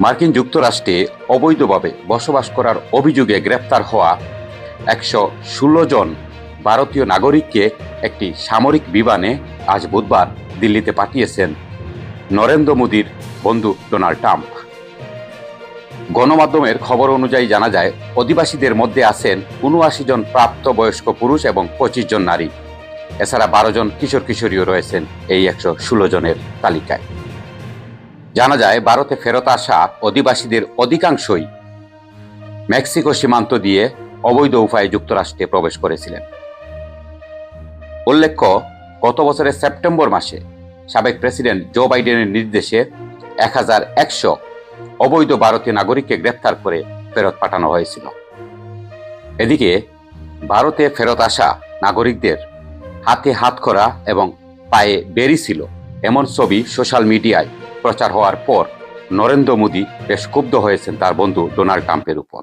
মার্কিন যুক্তরাষ্ট্রে অবৈধভাবে বসবাস করার অভিযোগে গ্রেপ্তার হওয়া একশো ষোলো জন ভারতীয় নাগরিককে একটি সামরিক বিমানে আজ বুধবার দিল্লিতে পাঠিয়েছেন নরেন্দ্র মোদীর বন্ধু ডোনাল্ড ট্রাম্প। গণমাধ্যমের খবর অনুযায়ী জানা যায়, অধিবাসীদের মধ্যে আছেন উনআশি জন প্রাপ্তবয়স্ক পুরুষ এবং পঁচিশ জন নারী। এছাড়া বারো জন কিশোর কিশোরীও রয়েছেন এই একশো ষোলো জনের তালিকায়। জানা যায়, ভারতে ফেরত আসা অধিবাসীদের অধিকাংশই মেক্সিকো সীমান্ত দিয়ে অবৈধ উপায়ে যুক্তরাষ্ট্রে প্রবেশ করেছিলেন। উল্লেখ্য, গত বছরের সেপ্টেম্বর মাসে সাবেক প্রেসিডেন্ট জো বাইডেনের নির্দেশে এক হাজার একশো অবৈধ ভারতীয় নাগরিককে গ্রেপ্তার করে ফেরত পাঠানো হয়েছিল। এদিকে, ভারতে ফেরত আসা নাগরিকদের হাতে হাত করা এবং পায়ে বেরি ছিল, এমন ছবি সোশ্যাল মিডিয়ায় প্রচার হওয়ার পর নরেন্দ্র মোদী বেশ ক্ষুব্ধ হয়েছেন তার বন্ধু ডোনাল্ড ট্রাম্পের উপর।